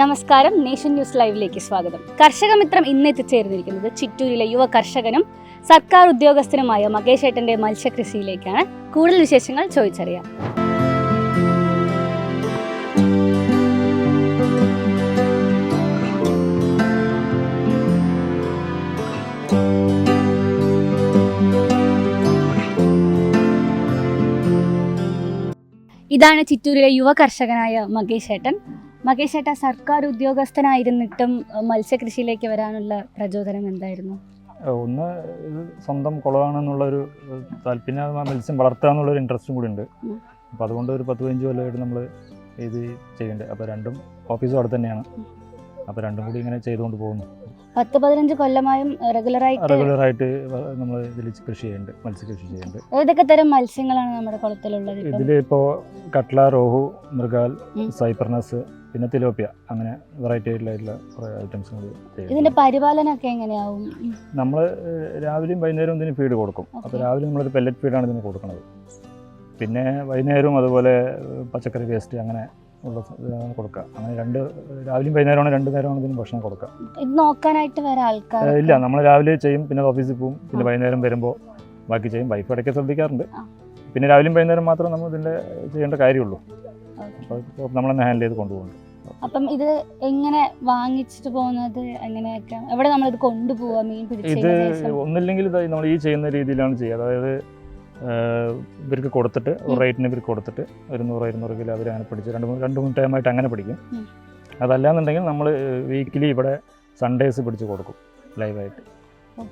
നമസ്കാരം. Nation news ലൈവിലേക്ക് സ്വാഗതം. കർഷക മിത്രം ഇന്ന് എത്തിച്ചേർന്നിരിക്കുന്നത് ചിറ്റൂരിലെ യുവ കർഷകനും സർക്കാർ ഉദ്യോഗസ്ഥനുമായ മകേഷ് ഏട്ടന്റെ മത്സ്യകൃഷിയിലേക്കാണ്. കൂടുതൽ വിശേഷങ്ങൾ ചോദിച്ചറിയാം. ഇതാണ് ചിറ്റൂരിലെ യുവ കർഷകനായ മകേഷ് ഏട്ടൻ. മകേഷ് ഏട്ട സർക്കാർ ഉദ്യോഗസ്ഥനായിരുന്നിട്ടും മത്സ്യകൃഷിയിലേക്ക് വരാനുള്ള പ്രചോദനം എന്തായിരുന്നു? ഒന്ന് ഇത് സ്വന്തം കുളമാണെന്നുള്ളൊരു താല്പര്യം മത്സ്യം വളർത്തുക എന്നുള്ളൊരു ഇൻട്രസ്റ്റും കൂടി ഉണ്ട്. അപ്പോൾ അതുകൊണ്ട് ഒരു പത്ത് പതിനഞ്ച് കൊല്ലമായിട്ട് നമ്മൾ ഇത് ചെയ്യുന്നുണ്ട് അപ്പോൾ രണ്ടും ഓഫീസും അവിടെ തന്നെയാണ്. അപ്പോൾ രണ്ടും കൂടി ഇങ്ങനെ ചെയ്തുകൊണ്ട് പോകുന്നു. പത്ത് പതിനഞ്ച് കൊല്ലമായും റെഗുലറായിട്ട് റെഗുലറായിട്ട് നമ്മൾ ഇതിൽ കൃഷി ചെയ്യുന്നുണ്ട് മത്സ്യകൃഷി ചെയ്യുന്നുണ്ട് ഏതൊക്കെ തരം മത്സ്യങ്ങളാണ് നമ്മുടെ കുളത്തിലുള്ളത്? ഇതിൽ ഇപ്പോൾ കട്ട്ല റോഹു മൃഗാൽ ഉം. സൈപ്പർനസ് പിന്നെ തിലോപ്പിയ അങ്ങനെ വെറൈറ്റി ആയിട്ടുള്ള കുറേ ഐറ്റംസ് ഇതിന്റെ പരിപാലനമൊക്കെ എങ്ങനെയാവും നമ്മൾ രാവിലെയും വൈകുന്നേരവും ഇതിന് ഫീഡ് കൊടുക്കും അപ്പോൾ. രാവിലെ നമ്മളൊരു പെല്ലറ്റ് ഫീഡാണ് ഇതിന് കൊടുക്കുന്നത് പിന്നെ വൈകുന്നേരവും അതുപോലെ പച്ചക്കറി വേസ്റ്റ് അങ്ങനെ ഉള്ള കൊടുക്കുക. അങ്ങനെ രണ്ട് രാവിലെയും വൈകുന്നേരമാണ് രണ്ട് നേരമാണ് ഇതിന് ഭക്ഷണം കൊടുക്കുക. ഇത് നോക്കാനായിട്ട് വരെ ആൾക്കാർ ഇല്ല നമ്മൾ രാവിലെ ചെയ്യും പിന്നെ ഓഫീസിൽ പോകും പിന്നെ. വൈകുന്നേരം വരുമ്പോൾ ബാക്കി ചെയ്യും. വൈഫ് ഇടയ്ക്ക് ശ്രദ്ധിക്കാറുണ്ട്. പിന്നെ രാവിലെയും വൈകുന്നേരം മാത്രം നമ്മൾ ഇതിന്റെ ചെയ്യേണ്ട കാര്യമുള്ളൂ. അപ്പോൾ ഇപ്പോൾ നമ്മളെന്നെ ഹാൻഡിൽ ചെയ്ത് കൊണ്ടുപോകുന്നുണ്ട്. അപ്പം ഇത് എങ്ങനെ വാങ്ങിച്ചിട്ട് പോകുന്നത്? എങ്ങനെയൊക്കെ? എവിടെ നമ്മൾ ഇത് കൊണ്ടുപോവാ? മീൻ ഇത് ഒന്നില്ലെങ്കിൽ നമ്മൾ ഈ ചെയ്യുന്ന രീതിയിലാണ് ചെയ്യുക. അതായത് ഇവർക്ക് കൊടുത്തിട്ട്. റേറ്റിന് ഇവർക്ക് കൊടുത്തിട്ട് ഒരു നൂറ് ഇരുന്നൂറ് കിലോ അവർ അങ്ങനെ പിടിച്ച് രണ്ട് മൂന്ന് രണ്ട് മൂന്ന് ടൈമായിട്ട് അങ്ങനെ പിടിക്കും. അതല്ല അതല്ലാന്നുണ്ടെങ്കിൽ നമ്മൾ വീക്കിലി ഇവിടെ സൺഡേസ് പിടിച്ച് കൊടുക്കും ലൈവായിട്ട്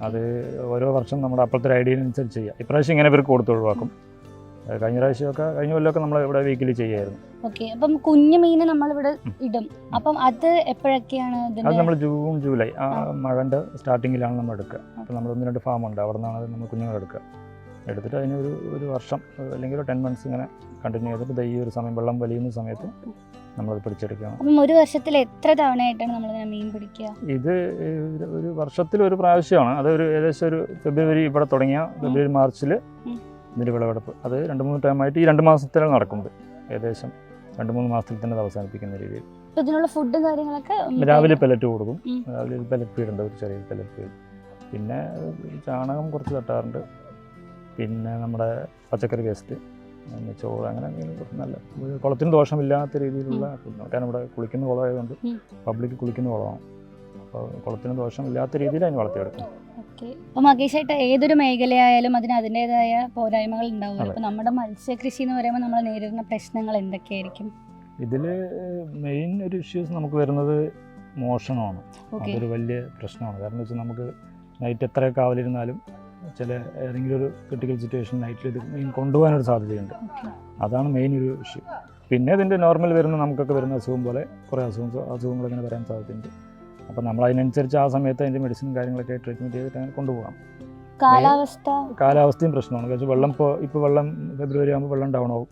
അത് ഓരോ വർഷം നമ്മുടെ അപ്പുറത്തെ ഐഡിയനുസരിച്ച് ചെയ്യാം. ഇപ്രാവശ്യം ഇങ്ങനെ ഇവർക്ക് കൊടുത്ത് ഒഴിവാക്കും. കഴിഞ്ഞ പ്രാവശ്യമൊക്കെ കഴിഞ്ഞ കൊല്ലമൊക്കെ നമ്മൾ ഇവിടെ വീക്കിലി ചെയ്യായിരുന്നു. ഓക്കെ അപ്പം കുഞ്ഞു മീന് നമ്മളിവിടെ. ഇടും. അപ്പം അത് എപ്പോഴൊക്കെയാണ് അത് നമ്മൾ ജൂൺ ജൂലൈ. മഴന്റെ സ്റ്റാർട്ടിങ്ങിലാണ് നമ്മൾ എടുക്കുക. അപ്പോൾ നമ്മൾ ഒന്ന് രണ്ട് ഫാം ഉണ്ട്. അവിടെ നിന്നാണ് നമ്മൾ കുഞ്ഞുങ്ങൾ എടുക്കുക. എടുത്തിട്ട് അതിന് ഒരു ഒരു വർഷം അല്ലെങ്കിൽ ഒരു ടെൻ മന്ത്സ് ഇങ്ങനെ കണ്ടിന്യൂ ചെയ്തിട്ട് ഈ ഒരു സമയം വെള്ളം വലിയുന്ന സമയത്ത് നമ്മളത് പിടിച്ചെടുക്കുകയാണ്. ഒരു വർഷത്തിൽ എത്ര തവണയായിട്ടാണ് നമ്മൾ മീൻ പിടിക്കുക? ഇത് ഒരു- വർഷത്തിൽ ഒരു പ്രാവശ്യമാണ്. അത് ഒരു ഏകദേശം ഒരു ഫെബ്രുവരി ഇവിടെ തുടങ്ങിയ ഫെബ്രുവരി മാർച്ചിൽ. ഇതിന്റെ വിളവെടുപ്പ് അത് രണ്ട് മൂന്ന് ടൈമായിട്ട് ഈ രണ്ട് മാസത്തിലാണ് നടക്കുന്നത്. ഏകദേശം രണ്ട് മൂന്ന് മാസത്തിൽ തന്നെ അത് അവസാനിപ്പിക്കുന്ന രീതിയിൽ. ഇതിനുള്ള ഫുഡും കാര്യങ്ങളൊക്കെ രാവിലെ പെലറ്റ് കൊടുക്കും. രാവിലെ ഒരു പെലറ്റ് ഫീഡ് ഉണ്ട് ഒരു ചെറിയ പെലറ്റ് ഫീഡ് പിന്നെ ചാണകം കുറച്ച് തട്ടാറുണ്ട്. പിന്നെ നമ്മുടെ പച്ചക്കറി വേസ്റ്റ് പിന്നെ ചോറ് അങ്ങനെ എന്തെങ്കിലും കുറച്ച് നല്ല കുളത്തിന് ദോഷമില്ലാത്ത രീതിയിലുള്ള. കാരണം ഇവിടെ കുളിക്കുന്ന കുളമായതുകൊണ്ട്. പബ്ലിക് കുളിക്കുന്ന കുളമാണ്. അപ്പോൾ കുളത്തിന് ദോഷമില്ലാത്ത രീതിയിൽ അതിന് വളർത്തിയെടുക്കും. അപ്പോൾ അപ്പൊ മകേഷായിട്ട് ഏതൊരു മേഖലയായാലും അതിന് അതിന്റെതായ പോരായ്മകൾ ഉണ്ടാവും അപ്പോൾ നമ്മുടെ മത്സ്യകൃഷി എന്ന് പറയുമ്പോൾ നമ്മൾ നേരിടുന്ന പ്രശ്നങ്ങൾ എന്തൊക്കെയായിരിക്കും? ഇതിൽ മെയിൻ ഒരു ഇഷ്യൂസ് നമുക്ക് വരുന്നത് മോഷണമാണ്. അതൊരു വലിയ പ്രശ്നമാണ്. കാരണം വെച്ചാൽ നമുക്ക് നൈറ്റ് എത്ര കാവലിരുന്നാലും ചില ഏതെങ്കിലും ഒരു ക്രിട്ടിക്കൽ സിറ്റുവേഷൻ നൈറ്റിൽ ഇത് മീൻ കൊണ്ടുപോകാനൊരു സാധ്യതയുണ്ട്. അതാണ് മെയിൻ ഒരു ഇഷ്യൂ പിന്നെ ഇതിന്റെ നോർമൽ വരുന്ന നമുക്കൊക്കെ വരുന്ന അസുഖം പോലെ കുറേ അസുഖം അസുഖങ്ങൾ ഇങ്ങനെ വരാൻ സാധ്യതയുണ്ട്. അപ്പോൾ നമ്മൾ അതിനനുസരിച്ച് ആ സമയത്ത് അതിന്റെ മെഡിസിൻ കാര്യങ്ങളൊക്കെ ട്രീറ്റ്മെന്റ് ചെയ്തിട്ട് അങ്ങനെ കൊണ്ടുപോകാം. കാലാവസ്ഥ? കാലാവസ്ഥയും പ്രശ്നമാണ്. കാരണം വെള്ളം ഇപ്പോൾ ഇപ്പോൾ വെള്ളം ഫെബ്രുവരി ആകുമ്പോൾ വെള്ളം ഡൗൺ ആവും.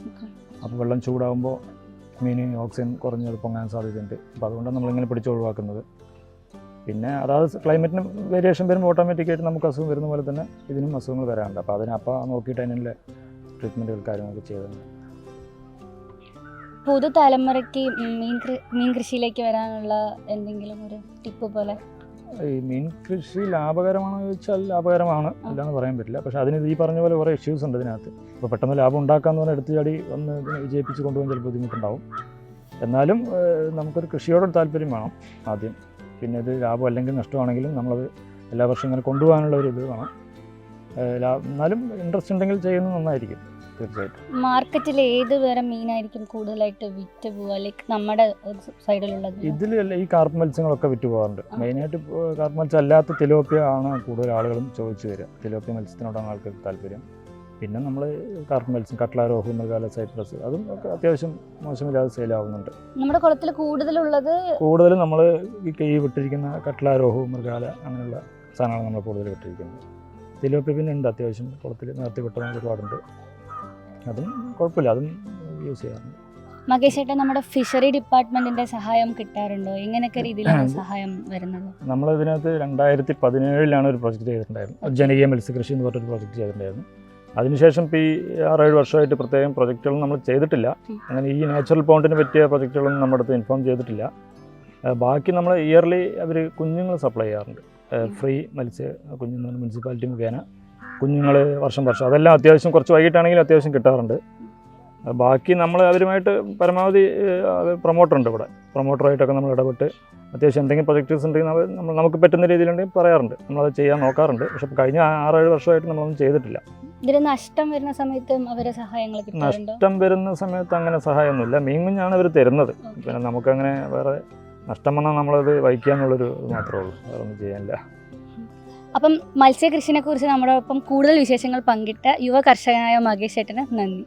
അപ്പോൾ വെള്ളം ചൂടാകുമ്പോൾ മീനിങ് ഓക്സിജൻ കുറഞ്ഞത് പൊങ്ങാൻ സാധ്യതയുണ്ട്. അപ്പോൾ അതുകൊണ്ടാണ് നമ്മളിങ്ങനെ പിടിച്ച് ഒഴിവാക്കുന്നത്. പിന്നെ അതായത് ക്ലൈമറ്റിന് വേരിയേഷൻ വരുമ്പോൾ ഓട്ടോമാറ്റിക്കായിട്ട് നമുക്ക് അസുഖം വരുന്ന പോലെ തന്നെ ഇതിനും അസുഖങ്ങൾ വരാറുണ്ട്. അപ്പോൾ അതിനപ്പോൾ നോക്കിയിട്ട് അതിനുള്ള ട്രീറ്റ്മെന്റുകൾ കാര്യങ്ങളൊക്കെ ചെയ്തിട്ടുണ്ട് പുതുതലമുറയ്ക്ക് മീൻ മീൻ കൃഷിയിലേക്ക് വരാനുള്ള എന്തെങ്കിലും ഒരു ടിപ്പ് പോലെ? ഈ മീൻ കൃഷി ലാഭകരമാണെന്ന് ചോദിച്ചാൽ ലാഭകരമാണ്. അല്ലാന്ന് പറയാൻ പറ്റില്ല. പക്ഷേ അതിന് ഈ പറഞ്ഞ പോലെ കുറേ ഇഷ്യൂസ് ഉണ്ട് ഇതിനകത്ത്. ഇപ്പോൾ പെട്ടെന്ന് ലാഭം ഉണ്ടാക്കാന്ന് പറഞ്ഞാൽ എടുത്തു ചാടി വന്ന് ഇതിനെ വിജയിപ്പിച്ച് കൊണ്ടുപോകാൻ ചിലപ്പോൾ ബുദ്ധിമുട്ടുണ്ടാവും. എന്നാലും നമുക്കൊരു കൃഷിയോടൊരു താല്പര്യം വേണം ആദ്യം. പിന്നെ ഇത് ലാഭം അല്ലെങ്കിൽ നഷ്ടമാണെങ്കിലും നമ്മളത് എല്ലാ വർഷവും ഇങ്ങനെ കൊണ്ടുപോകാനുള്ള ഒരു ഇത് വേണം. എന്നാലും ഇൻട്രസ്റ്റ് ഉണ്ടെങ്കിൽ ചെയ്യുന്നത് നന്നായിരിക്കും തീർച്ചയായിട്ടും. മാർക്കറ്റിൽ ഏത് തരം മീനായിരിക്കും കൂടുതലായിട്ട് വിറ്റ് പോവുക? ലൈക്ക് നമ്മുടെ സൈഡിലുള്ളത് ഇതിൽ ഈ കാർപ്പ് മത്സ്യങ്ങളൊക്കെ വിറ്റ് പോകാറുണ്ട്. മെയിനായിട്ട് കാർപ്പ് മത്സ്യം അല്ലാത്ത തിലോപ്പിയ ആണ് കൂടുതൽ ആളുകളും ചോദിച്ചു വരിക. തിലോപ്പിയ മത്സ്യത്തിനോടാണ് ആൾക്കാർക്ക് താല്പര്യം. പിന്നെ നമ്മൾ കാർപ്പ് വെൽസും കട്ട്ല രോഹു മൃഗാല സൈപ്രസ് അതും ഒക്കെ അത്യാവശ്യം മോശമില്ലാതെ സെയിലാവുന്നുണ്ട് നമ്മുടെ കുളത്തിൽ കൂടുതലുള്ളത് കൂടുതലും നമ്മൾ ഈ കൈ വിട്ടിരിക്കുന്ന കട്ട്ല രോഹു മൃഗാല അങ്ങനെയുള്ള സാധനമാണ് നമ്മൾ കൂടുതൽ വിട്ടിരിക്കുന്നത്. തിലോപ്പി പിന്നെ ഉണ്ട് അത്യാവശ്യം കുളത്തിൽ നിർത്തി വിട്ടത് ഒരുപാടുണ്ട്. അതും കുഴപ്പമില്ല അതും യൂസ് ചെയ്യാറുണ്ട്. മകേഷേട്ടൻ നമ്മുടെ ഫിഷറി ഡിപ്പാർട്ട്മെന്റിന്റെ സഹായം കിട്ടാറുണ്ടോ? എങ്ങനെയൊക്കെ രീതിയിലാണ് സഹായം വരുന്നത്? നമ്മൾ ഇതിനകത്ത് രണ്ടായിരത്തി പതിനേഴിലാണ് ഒരു പ്രോജക്റ്റ് ചെയ്തിട്ടുണ്ടായിരുന്നു ജനകീയ മത്സ്യകൃഷി എന്ന് പറഞ്ഞൊരു പ്രോജക്റ്റ് ചെയ്തിട്ടുണ്ടായിരുന്നു. അതിനുശേഷം ഇപ്പോൾ ഈ ആറേഴ് വർഷമായിട്ട് പ്രത്യേകം പ്രൊജക്റ്റുകൾ നമ്മൾ ചെയ്തിട്ടില്ല. അങ്ങനെ ഈ നാച്ചുറൽ പോണ്ടിന് പറ്റിയ പ്രൊജക്റ്റുകളൊന്നും നമ്മുടെ അടുത്ത് ഇൻഫോം ചെയ്തിട്ടില്ല. ബാക്കി നമ്മൾ ഇയർലി അവർ കുഞ്ഞുങ്ങൾ സപ്ലൈ ചെയ്യാറുണ്ട്. ഫ്രീ മത്സ്യ കുഞ്ഞുങ്ങൾ മുനിസിപ്പാലിറ്റി മുഖേന കുഞ്ഞുങ്ങൾ വർഷം വർഷം. അതെല്ലാം അത്യാവശ്യം കുറച്ച് വൈകിട്ടാണെങ്കിലും അത്യാവശ്യം കിട്ടാറുണ്ട്. ബാക്കി നമ്മൾ അവരുമായിട്ട് പരമാവധി പ്രൊമോട്ടർ ഉണ്ട് ഇവിടെ. പ്രൊമോട്ടറായിട്ടൊക്കെ നമ്മൾ ഇടപെട്ട് അത്യാവശ്യം എന്തെങ്കിലും പ്രൊജക്ട്സ് ഉണ്ടെങ്കിൽ നമ്മൾ നമ്മൾ നമുക്ക് പറ്റുന്ന രീതിയിലുണ്ടെങ്കിൽ പറയാറുണ്ട്. നമ്മളത് ചെയ്യാൻ നോക്കാറുണ്ട്. പക്ഷെ കഴിഞ്ഞ ആറേഴ് വർഷമായിട്ട് നമ്മളൊന്നും ചെയ്തിട്ടില്ല. ഇതിന് നഷ്ടം വരുന്ന സമയത്തും അവരെ സഹായങ്ങൾ നഷ്ടം വരുന്ന സമയത്ത് അങ്ങനെ സഹായമൊന്നുമില്ല. മീൻ കുഞ്ഞാണ് അവർ തരുന്നത്. പിന്നെ നമുക്കങ്ങനെ വേറെ നഷ്ടം വന്നാൽ നമ്മളത് വഹിക്കുക എന്നുള്ളൊരു ഇത് മാത്രമേ ഉള്ളൂ. വേറെ ഒന്നും ചെയ്യാനില്ല. അപ്പം മത്സ്യകൃഷിനെ കുറിച്ച് നമ്മുടെ ഒപ്പം കൂടുതൽ വിശേഷങ്ങൾ പങ്കിട്ട യുവ കർഷകനായ മകേഷ് ചേട്ടന് നന്ദി.